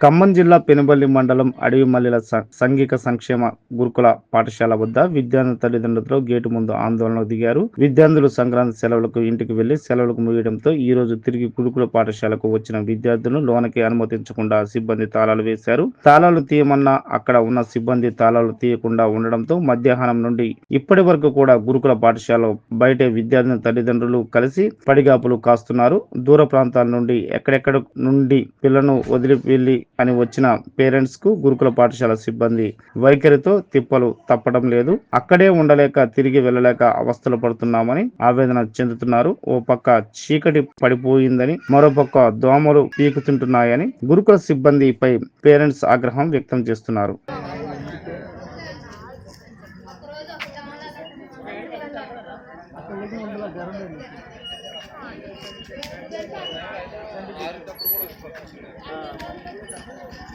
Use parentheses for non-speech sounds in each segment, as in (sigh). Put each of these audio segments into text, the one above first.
ఖమ్మం జిల్లా పెనుబల్లి మండలం అడవి మల్లెల సంఘిక సంక్షేమ గురుకుల పాఠశాల వద్ద విద్యార్థుల తల్లిదండ్రులతో గేటు ముందు ఆందోళనకు దిగారు. విద్యార్థులు సంక్రాంతి సెలవులకు ఇంటికి వెళ్ళి సెలవులకు ముగియడంతో ఈ రోజు తిరిగి గురుకుల పాఠశాలకు వచ్చిన విద్యార్థులను లోనకి అనుమతించకుండా సిబ్బంది తాళాలు వేశారు. తాళాలు తీయమన్నా అక్కడ ఉన్న సిబ్బంది తాళాలు తీయకుండా ఉండడంతో మధ్యాహ్నం నుండి ఇప్పటి వరకు కూడా గురుకుల పాఠశాల బయటే విద్యార్థుల తల్లిదండ్రులు కలిసి పడిగాపులు కాస్తున్నారు. దూర ప్రాంతాల నుండి ఎక్కడెక్కడ నుండి పిల్లను వదిలి వెళ్ళి అని వచ్చిన పేరెంట్స్కు గురుకుల పాఠశాల సిబ్బంది వైఖరితో తిప్పలు తప్పడం లేదు. అక్కడే ఉండలేక తిరిగి వెళ్ళలేక అవస్థలు పడుతున్నామని ఆవేదన చెందుతున్నారు. ఓ పక్క చీకటి పడిపోయిందని మరో పక్క దోమలు పీకుతుంటున్నాయని గురుకుల సిబ్బందిపై పేరెంట్స్ ఆగ్రహం వ్యక్తం చేస్తున్నారు.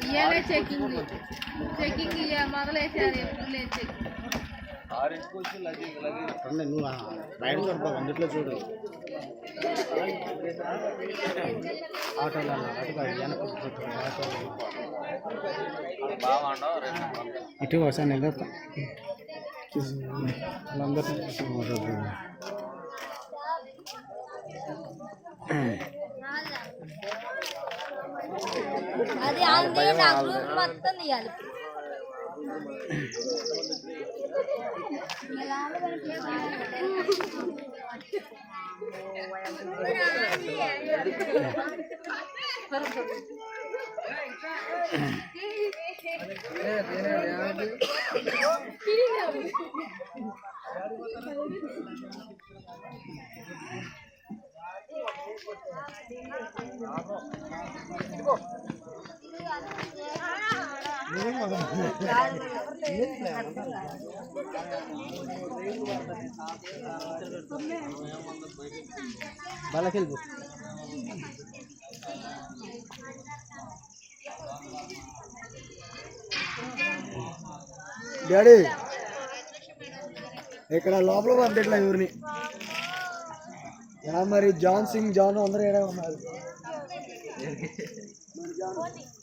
ఇయ్యాలే చెకింగ్ చెకింగ్ ఇయ్య మొదలేసారు ఎప్పుడు లేదు చెకింగ్ నువ్వు బయట అందుట్లో చూడు. ఆటోలో. ఇటు ఒకసారి నిలబెడతా అది అంది నా గ్రూప్ మొత్తం తీయాలి వాళ్ళకి వెళ్ళిపో డాడీ ఇక్కడ లోపల పంపించట్లే ఎవరిని. యా మరి జాన్ సింగ్ జాన్ అందరూ ఏడా ఉన్నారు. (laughs)